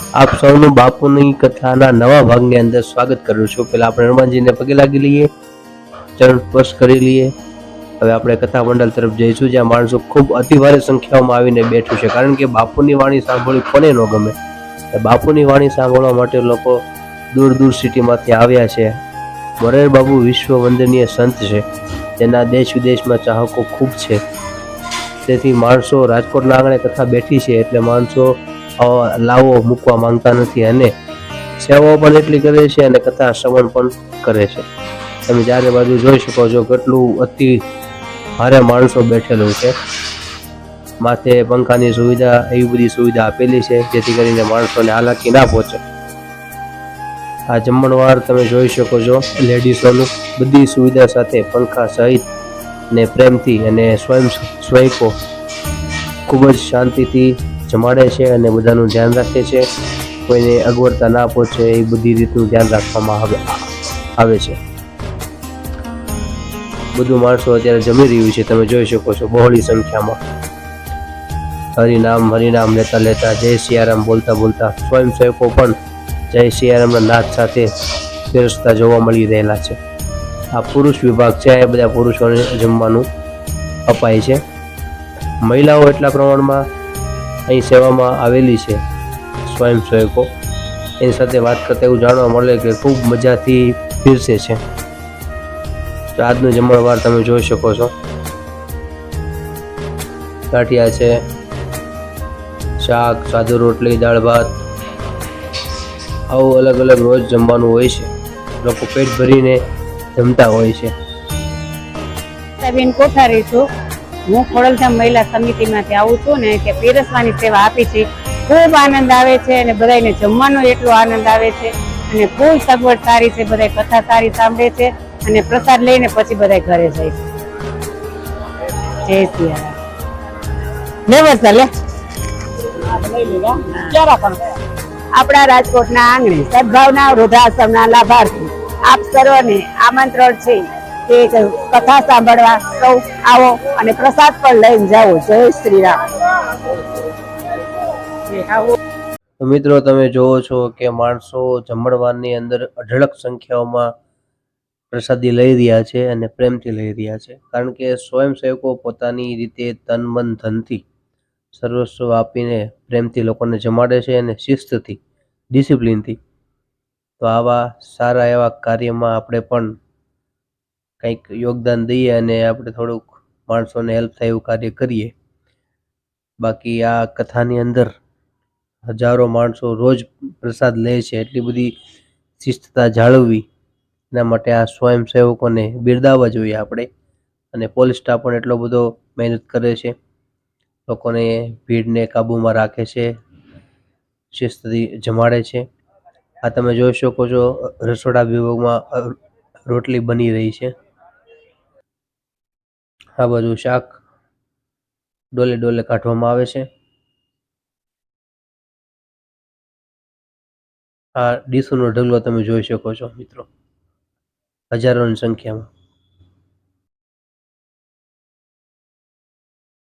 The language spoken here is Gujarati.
આપ સૌનું બાપુની કથાના નવા ભાગની અંદર સ્વાગત કરું છું. પહેલાં આપણે હનુમાનજીને પગે લાગી લઈએ, ચરણ સ્પર્શ કરી લઈએ. હવે આપણે કથા મંડળ તરફ જઈશું, જ્યાં માણસો ખૂબ અતિભારે સંખ્યામાં આવીને બેઠું છે. કારણ કે બાપુની વાણી સાંભળવી કોને ન ગમે. બાપુની વાણી સાંભળવા માટે લોકો દૂર દૂર સિટીમાંથી આવ્યા છે. મોરેર બાબુ વિશ્વ વંદનીય સંત છે. તેના દેશ વિદેશમાં ચાહકો ખૂબ છે. તેથી માણસો રાજકોટના આંગણે કથા બેઠી છે, એટલે માણસો લાવો, મૂકવા માંગતા નથી અને સેવાઓ પણ એટલી કરે છે અને કથા શ્રવણ પણ કરે છે. તમે ચારે બાજુ જોઈ શકો છો કેટલું અતિ ભારે માણસો બેઠેલું છે. માથે પંખાની સુવિધા, એવી બધી સુવિધા આપેલી છે, જેથી કરીને માણસોને હાલાકી ના પહોંચે. આ જમણવાર તમે જોઈ શકો છો લેડીઝોનું બધી સુવિધા સાથે પંખા સહિત ને પ્રેમથી અને સ્વયં સ્વયંકો ખૂબ જ શાંતિથી જમાડે છે અને બધાનું ધ્યાન રાખે છે. કોઈને અગવડતા ના પહોંચે એ બધી રીતનું ધ્યાન રાખવામાં આવે આવે છે. બધું માણસો અત્યારે જમી રહ્યું છે. તમે જોઈ શકો છો બહોળી સંખ્યામાં. હરિનામ હરિનામ લેતા લેતા જય સિયારામ બોલતા બોલતા સ્વયંસેવકો પણ જય સિયારામના નાદ સાથે ફેરસતા જોવા મળી રહેલા છે. આ પુરુષ વિભાગ છે. એ બધા પુરુષોને જમવાનું અપાય છે. મહિલાઓ એટલા પ્રમાણમાં અહીં સેવામાં આવેલી છે સ્વયંસેવકો એની સાથે વાત કરતા એવું જાણવા મળે કે ખૂબ મજાથી પીરસે છે. તો આજનું જમણવાર તમે જોઈ શકો છો. ગાંઠિયા છે, શાક, સાદુ રોટલી, દાળ ભાત. આવું અલગ અલગ રોજ જમવાનું હોય છે. લોકો પેટ ભરીને જમતા હોય છે. કોઠારી છું. હું ખોડલધામ મહિલા સમિતિમાંથી આવું છું ને કે પીરસવાની સેવા આપી છે. ખૂબ આનંદ આવે છે અને બધાને જમવાનો એટલો આનંદ આવે છે. અને ફૂલ સગવડ સારી છે બધા કથા સારી સાંભળે છે અને પ્રસાદ લઈને પછી બધા ઘરે જાય છે. જય સિયારામ લે વર્ષા લે આપણા રાજકોટના આંગણે સદભાવના વૃદ્ધાશ્રમના લાભાર્થી. આપ સર્વને આમંત્રણ છે. કે કથા સાંભળવા સૌ આવો અને પ્રસાદ પણ લઈને જાઓ. જય શ્રી રામ મિત્રો તમે જોવો છો કે માણસો જમણવારની અંદર અઢળક સંખ્યાઓમાં પ્રસાદી લઈ રહ્યા છે અને પ્રેમથી લઈ રહ્યા છે. કારણ કે સ્વયંસેવકો પોતાની રીતે તન મન ધનથી સર્વસ્વ આપીને પ્રેમથી લોકોને જમાડે છે અને શિસ્તથી ડિસિપ્લિનથી. તો આવા સારા એવા કાર્યમાં આપણે પણ કંઈક યોગદાન દઈએ અને આપણે થોડુંક માણસોને હેલ્પ થાય એવું કાર્ય કરીએ. બાકી આ કથાની અંદર હજારો માણસો રોજ પ્રસાદ લે છે, એટલી બધી શિસ્તતા જાળવવી, એના માટે આ સ્વયંસેવકોને બિરદાવવા જોઈએ આપણે. અને પોલીસ સ્ટાફ પણ એટલો બધો મહેનત કરે છે. લોકોને ભીડને કાબૂમાં રાખે છે, શિસ્તથી જમાડે છે. આ તમે જોઈ શકો છો, રસોડા વિભાગમાં રોટલી બની રહી છે. આ બધું શાક ડોલે ડોલે કાઢવામાં આવે છે. આ ડીશોનો ઢગલો તમે જોઈ શકો છો મિત્રો. હજારોની સંખ્યામાં.